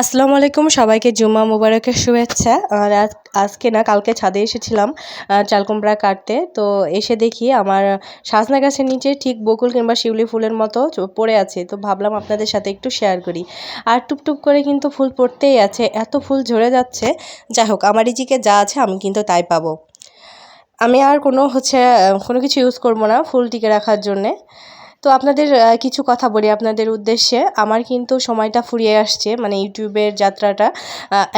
আসসালামু আলাইকুম, সবাইকে জুম্মা মুবারকের শুভেচ্ছা। আর আজকে না, কালকে ছাদে এসেছিলাম চালকুমড়া কাটতে। তো এসে দেখি আমার সাজনা গাছের নিচে ঠিক বকুল কিংবা শিউলি ফুলের মতো পড়ে আছে। তো ভাবলাম আপনাদের সাথে একটু শেয়ার করি। আর টুপটুপ করে কিন্তু ফুল পড়তেই আছে, এত ফুল ঝরে যাচ্ছে। যাই হোক, আমার ইজিকে যা আছে আমি কিন্তু তাই পাবো। আমি আর কোনো হচ্ছে কোনো কিছু ইউজ করব না, ফুল টিকে রাখার জন্যে। তো আপনাদের কিছু কথা বলি আপনাদের উদ্দেশ্যে। আমার কিন্তু সময়টা ফুরিয়ে আসছে মানে ইউটিউবের যাত্রাটা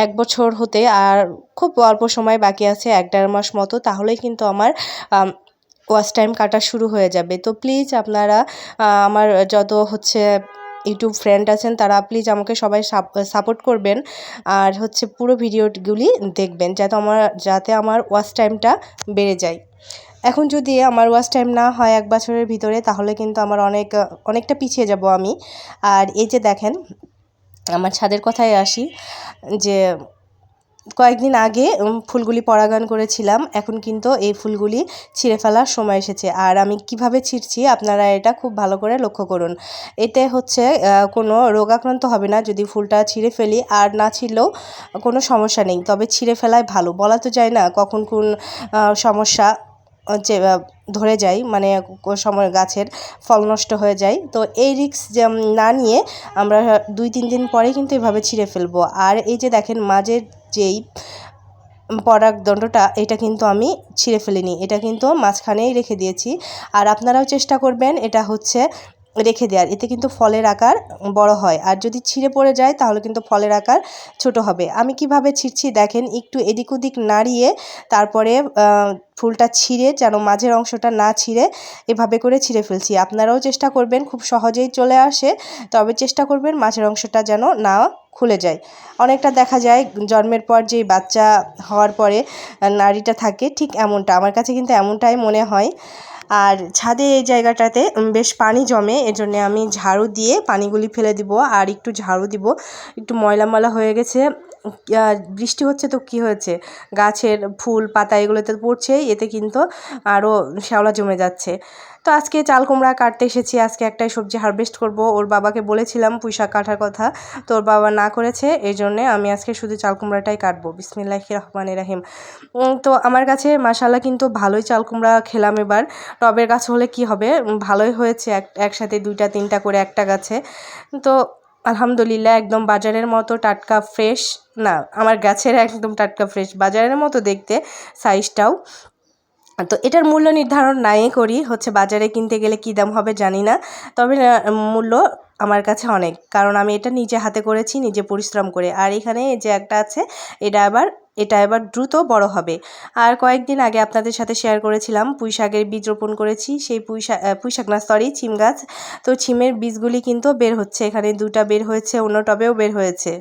এক বছর হতে আর খুব অল্প সময় বাকি আছে, এক দেড় মাস মতো, তাহলেই কিন্তু আমার ওয়াচ টাইম কাটা শুরু হয়ে যাবে। তো প্লিজ আপনারা আমার যত হচ্ছে ইউটিউব ফ্রেন্ড আছেন, তারা প্লিজ আমাকে সবাই সাপোর্ট করবেন। আর হচ্ছে পুরো ভিডিওগুলি দেখবেন, যাতে আমার যাতে আমার ওয়াচ টাইমটা বেড়ে যায়। এখন যদি আমার ওয়াচ টাইম না হয় এক বছরের ভিতরে, তাহলে কিন্তু আমার অনেক, অনেকটা পিছিয়ে যাব আমি। আর এই যে দেখেন, আমার ছাদের কথায় আসি যে, কয়েকদিন আগে ফুলগুলি পরাগান করেছিলাম। এখন কিন্তু এই ফুলগুলি ছিঁড়ে ফেলার সময় এসেছে। আর আমি কীভাবে ছিঁড়ছি, আপনারা এটা খুব ভালো করে লক্ষ্য করুন। এতে হচ্ছে কোনো রোগাক্রান্ত হবে না যদি ফুলটা ছিঁড়ে ফেলি। আর না ছিঁড়লেও কোনো সমস্যা নেই, তবে ছিঁড়ে ফেলাই ভালো। বলা তো যায় না কখন কোন সমস্যা আহ, ধরে যায় মানে সময় গাছের ফল নষ্ট হয়ে যায়। তো এই রিস্ক না নিয়ে আমরা দুই তিন দিন পরে কিন্তু এভাবে ছিঁড়ে ফেলব। আর এই যে দেখেন মাঝের যেই পরাগদণ্ডটা এটা কিন্তু আমি ছিঁড়ে ফেলিনি। এটা কিন্তু মাঝখানেই রেখে দিয়েছি। আর আপনারাও চেষ্টা করবেন এটা হচ্ছে রেখে দেওয়ার এতে কিন্তু ফলের আকার বড় হয়। আর যদি ছিঁড়ে পড়ে যায়, তাহলে কিন্তু ফলের আকার ছোট হবে। আমি কীভাবে ছিঁড়ছি দেখেন, একটু এদিক ওদিক নাড়িয়ে তারপরে ফুলটা ছিঁড়ে যেন মাঝের অংশটা না ছিঁড়ে এভাবে করে ছিঁড়ে ফেলছি। আপনারাও চেষ্টা করবেন, খুব সহজেই চলে আসে, তবে চেষ্টা করবেন মাঝের অংশটা যেন না খুলে যায়। অনেকটা দেখা যায়, জন্মের পর যে বাচ্চা হওয়ার পরে নাড়িটা থাকে, ঠিক এমনটা। আমার কাছে কিন্তু এমনটাই মনে হয়। আর ছাদে এই জায়গাটাতে বেশ পানি জমে, এজন্য আমি ঝাড়ু দিয়ে পানিগুলি ফেলে দিব, আর একটু ঝাড়ু দিব। একটু ময়লা ময়লা হয়ে গেছে। বৃষ্টি হচ্ছে তো কি হয়েছে? গাছের ফুল, পাতা এগুলোতে পড়ছেই, এতে কিন্তু আরও শ্যাওলা জমে যাচ্ছে। তো আজকে চাল কুমড়া কাটতে এসেছি, আজকে একটাই সবজি হারভেস্ট করব। ওর বাবাকে বলেছিলাম পুঁই শাক কাটার কথা, তো ওর বাবা না করেছে এই জন্যে আমি আজকে শুধু চাল কুমড়াটাই কাটবো। বিসমিল্লাহ রহমান রাহিম। তো আমার কাছে মাসাল্লাহ কিন্তু ভালোই চাল কুমড়া খেলাম এবার। টবের গাছ হলে কি হবে? ভালোই হয়েছে এক, একসাথে দুইটা, তিনটা করে একটা গাছে। তো আলহামদুলিল্লাহ একদম বাজারের মতো টাটকা ফ্রেশ না, আমার গাছের একদম টাটকা ফ্রেশ বাজারের মতো দেখতে সাইজটাও তো এটার মূল্য নির্ধারণ নাই করি, হচ্ছে বাজারে কিনতে গেলে কী দাম হবে জানি না, তবে মূল্য আমার কাছে অনেক। কারণ আমি এটা নিজে হাতে করেছি, নিজে পরিশ্রম করে। আর এখানে যে একটা আছে, এটা আবার, এটা এবার দ্রুত বড় হবে। আর কয়েকদিন আগে আপনাদের সাথে শেয়ার করেছিলাম, পুঁই শাকের বীজ রোপণ করেছি। সেই পুঁই পুঁই শাক না সরি ছিম গাছ। তো ছিমের বীজগুলি কিন্তু বের হচ্ছে। এখানে দুটা বের হয়েছে, অন্য টবেও বের হয়েছে।